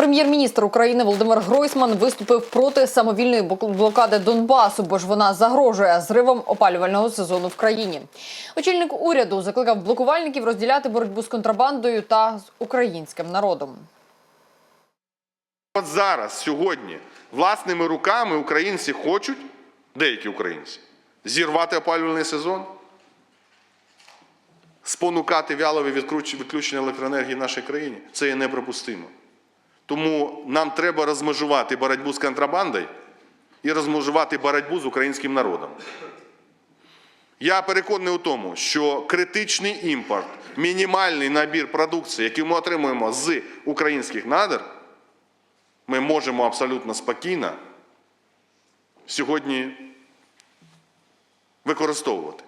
Прем'єр-міністр України Володимир Гройсман виступив проти самовільної блокади Донбасу, бо ж вона загрожує зривом опалювального сезону в країні. Очільник уряду закликав блокувальників розділяти боротьбу з контрабандою та з українським народом. От зараз, сьогодні, власними руками українці хочуть, деякі українці, зірвати опалювальний сезон, спонукати відкруч- відключення електроенергії в нашій країні. Це є неприпустимо. Тому нам треба розмежувати боротьбу з контрабандою і розмежувати боротьбу з українським народом. Я переконаний у тому, що критичний імпорт, мінімальний набір продукції, який ми отримуємо з українських надр, ми можемо абсолютно спокійно сьогодні використовувати.